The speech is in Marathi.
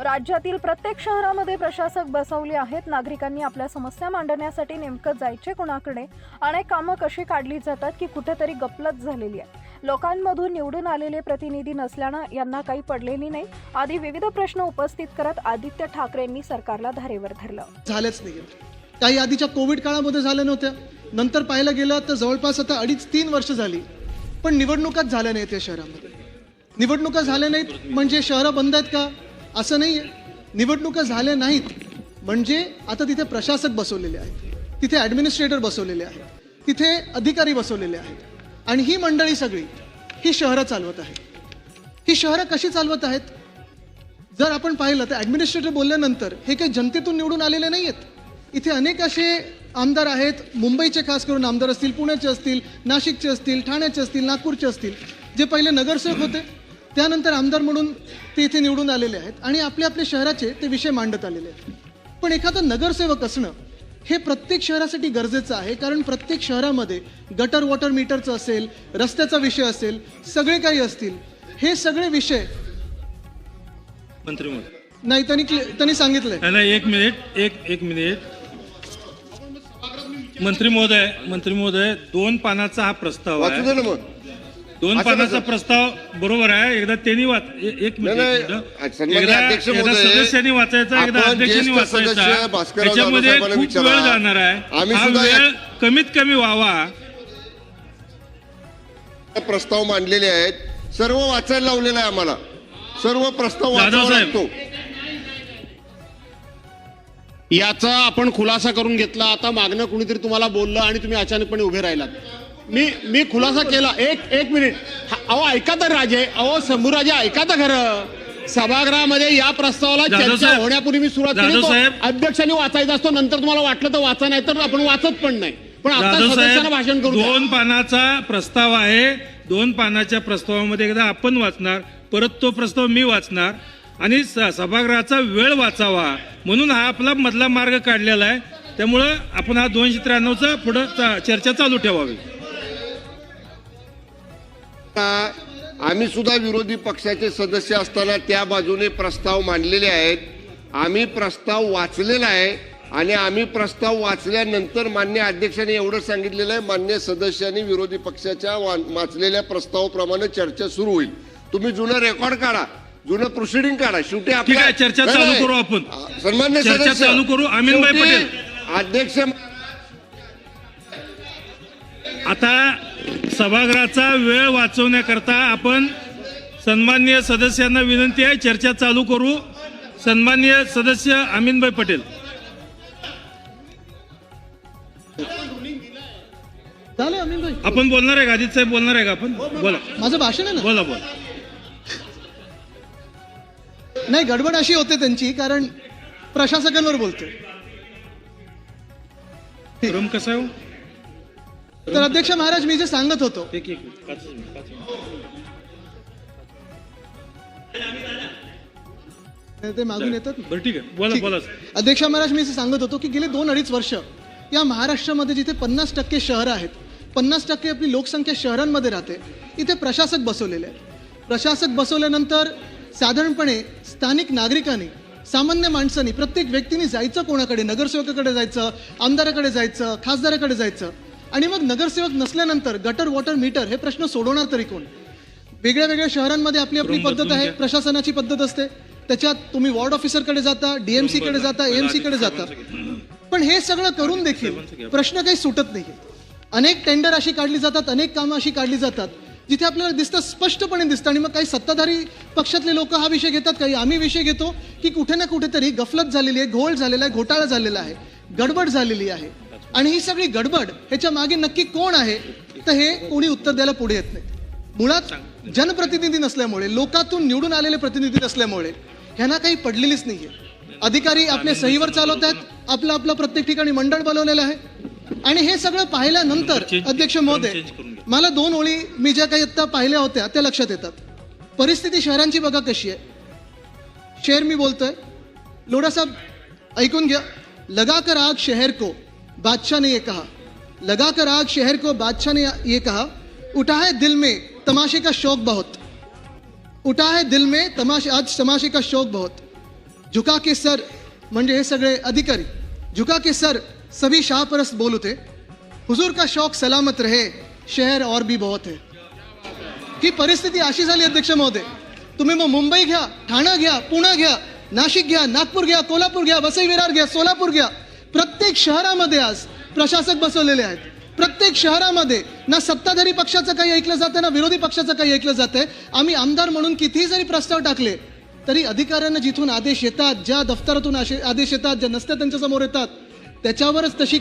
राज्यातील प्रत्येक शहरामध्ये प्रशासक बसवले आहेत. नागरिकांनी आपल्या समस्या मांडण्यासाठी नेमकं जायचे कुणाकडे? अनेक कामं कशी काढली जातात की कुठेतरी गपलत झालेली आहे? लोकांमधून निवडून आलेले प्रतिनिधी नसल्यानं यांना काही पडलेली नाही. आधी विविध प्रश्न उपस्थित करत आदित्य ठाकरेंनी सरकारला धारेवर धरलं. झालंच नाही काही आधीच्या कोविड काळामध्ये झाल्या नव्हत्या. नंतर पाहायला गेलं तर जवळपास आता अडीच तीन वर्ष झाली. पण निवडणुकाच झाल्या नाहीत या शहरामध्ये. निवडणुका झाल्या नाहीत म्हणजे शहरं बंद आहेत का? असं नाही आहे निवडणुका झाल्या नाहीत. म्हणजे आता तिथे प्रशासक बसवलेले आहेत तिथे ॲडमिनिस्ट्रेटर बसवलेले आहेत तिथे अधिकारी बसवलेले आहेत. आणि ही मंडळी सगळी ही शहरं चालवत आहेत. ही शहरं कशी चालवत आहेत? जर आपण पाहिलं तर ॲडमिनिस्ट्रेटर बोलल्यानंतर हे काही जनतेतून निवडून आलेले नाही आहेत इथे अनेक असे आमदार आहेत मुंबईचे खास करून आमदार असतील पुण्याचे असतील नाशिकचे असतील ठाण्याचे असतील नागपूरचे असतील जे पहिले नगरसेवक होते. त्यानंतर आमदार म्हणून ते इथे निवडून आलेले आहेत आणि आपल्या आपल्या शहराचे ते विषय मांडत आलेले आहेत. पण एखादा नगरसेवक असणं हे प्रत्येक शहरासाठी गरजेचं आहे कारण प्रत्येक शहरामध्ये गटर वॉटर मीटरचं असेल रस्त्याचा विषय असेल सगळे काही असतील हे सगळे विषय मंत्री महोदय नाही त्यांनी त्यांनी सांगितलंय. नाही, नाही एक मिनिट एक एक मिनिट. मंत्री महोदय मंत्री महोदय दोन पानाचा हा प्रस्ताव आहे. दोन पानाचा? प्रस्ताव बरोबर आहे. एकदा त्यांनी वाच एक सदस्यांनी वाचायचा एकदा अध्यक्षांनी वाचायचा. त्याच्यामध्ये खूप वेळ. जाणार आहे. आम्ही हा सुद्धा वेळ कमीत कमी व्हावा. प्रस्ताव मांडलेले आहेत. सर्व वाचायला लावलेलं आहे आम्हाला. सर्व प्रस्ताव वाचावा. लागतो. याचा आपण खुलासा करून घेतला. आता मागणं कुणीतरी तुम्हाला बोललं आणि तुम्ही अचानकपणे उभे राहिलात. मी मी खुलासा केला. एक एक मिनिट. अहो ऐका तर राजे. अहो शंभूराजे ऐका तर खरं. सभागृहामध्ये या प्रस्तावाला चर्चा. होण्यापूर्वी मी सुरुवात केली. अध्यक्षांनी वाचायचा असतो. नंतर तुम्हाला वाटलं तर वाचा नाही तर आपण वाचत पण नाही. पण आता सदस्यांना भाषण करू. दोन पानाचा प्रस्ताव आहे. दोन पानाच्या प्रस्तावामध्ये एकदा आपण वाचणार परत तो प्रस्ताव मी वाचणार. आणि सभागृहाचा वेळ वाचावा. म्हणून हा आपला मधला मार्ग काढलेला आहे. त्यामुळं आपण हा दोनशे त्र्याण्णवचा पुढं चर्चा चालू ठेवावी. आम्ही सुद्धा विरोधी पक्षाचे सदस्य असताना त्या बाजूने प्रस्ताव मांडलेले आहेत आम्ही प्रस्ताव वाचलेला आहे आणि आम्ही प्रस्ताव वाचल्यानंतर मान्य अध्यक्षांनी एवढं सांगितलेलं आहे मान्य सदस्यांनी विरोधी पक्षाच्या वाचलेल्या प्रस्तावाप्रमाणे चर्चा सुरू होईल तुम्ही जुनं रेकॉर्ड काढा जुनं प्रोसिडिंग काढा शेवटी आहे, चर्चा चालू. करू आपण. सन्मान्य चर्चा सदस्य, चालू करू. अमीनभाई पटेल. अध्यक्ष आता सभागृहाचा वेळ वाचवण्याकरता आपण सन्माननीय सदस्यांना विनंती आहे चर्चा चालू करू. सन्माननीय सदस्य अमीनभाई पटेल. आपण बोलणार आहे का? आदित्य साहेब बोलणार आहे का आपण? बोला. माझं भाषण आहे ना? बोला बोला. नाही गडबड अशी होते त्यांची कारण प्रशासकांवर बोलतोय. क्रम कसा आहे हो? तर अध्यक्ष महाराज मी जे सांगत होतो. ते मागून येतात ना. बरं ठीक आहे बोला ठीक. बोला अध्यक्ष महाराज मी जे सांगत होतो की गेले दोन अडीच वर्ष या महाराष्ट्रामध्ये जिथे पन्नास टक्के शहरं आहेत पन्नास टक्के आपली लोकसंख्या शहरांमध्ये राहते इथे प्रशासक बसवलेले आहेत प्रशासक बसवल्यानंतर साधारणपणे स्थानिक नागरिकांनी सामान्य माणसांनी प्रत्येक व्यक्तीने जायचं कोणाकडे नगरसेवकाकडे जायचं आमदाराकडे जायचं खासदाराकडे जायचं आणि मग नगरसेवक नसल्यानंतर गटर वॉटर मीटर हे प्रश्न सोडवणार तरी कोण? वेगळ्या वेगळ्या शहरांमध्ये आपली आपली पद्धत आहे. प्रशासनाची पद्धत असते. त्याच्यात तुम्ही वॉर्ड ऑफिसरकडे जाता डीएमसी कडे जाता एएमसी कडे जाता. पण हे सगळं करून देखील प्रश्न काही सुटत नाही अनेक टेंडर अशी काढली जातात अनेक कामं अशी काढली जातात जिथे आपल्याला दिसतं स्पष्टपणे दिसतं आणि मग काही सत्ताधारी पक्षातले लोक हा विषय घेतात काही. आम्ही विषय घेतो की कुठे ना कुठेतरी गफलत झालेली आहे घोळ झालेला आहे घोटाळा झालेला आहे गडबड झालेली आहे. आणि ही सगळी गडबड ह्याच्या मागे नक्की कोण आहे? तर हे कोणी उत्तर द्यायला पुढे येत नाही. मुळात जनप्रतिनिधी नसल्यामुळे लोकातून निवडून आलेले प्रतिनिधी नसल्यामुळे ह्यांना काही पडलेलीच नाहीये. अधिकारी आपल्या सहीवर चालवत आहेत आपलं आपलं प्रत्येक ठिकाणी मंडळ बनवलेलं आहे. आणि हे सगळं पाहिल्यानंतर अध्यक्ष महोदय. मला दोन ओळी मी ज्या काही आता पाहिल्या होत्या त्या लक्षात येतात. परिस्थिती शहरांची बघा कशी आहे. शहर मी बोलतोय. लोढा साहेब ऐकून घ्या. लगा कर आग शहर को. बादशाह ने यह कहा। लगाकर आग शहर को बादशाह ने ये कहा उठा है दिल में तमाशे का शौक बहुत। उठा है दिल में तमाशे, आज तमाशे का शौक बहुत। झुका के सर म्हणजे हे सगळे अधिकारी। झुका के सर, सभी शाहपरस्त बोल उठे हुजूर का शौक सलामत रहे, शहर और भी बहुत है। ही परिस्थिती अशी झाली अध्यक्ष महोदय। तुम्ही मग मुंबई घ्या, ठाणा घ्या, पुणे घ्या, नाशिक घ्या, नागपूर घ्या, कोल्हापूर घ्या, वसई विरार घ्या, सोलापूर घ्या। प्रत्येक शहरामध्ये आज प्रशासक बसवलेले आहेत. प्रत्येक शहरामध्ये ना सत्ताधारी पक्षाचं काही ऐकलं जातं ना विरोधी पक्षाचं काही ऐकलं जातंय. आम्ही आमदार म्हणून कितीही जरी प्रस्ताव टाकले तरी अधिकाऱ्यांना जिथून आदेश येतात ज्या दफ्तरातून आशे- आदेश येतात ज्या नसत्या त्यांच्यासमोर येतात त्याच्यावरच तशी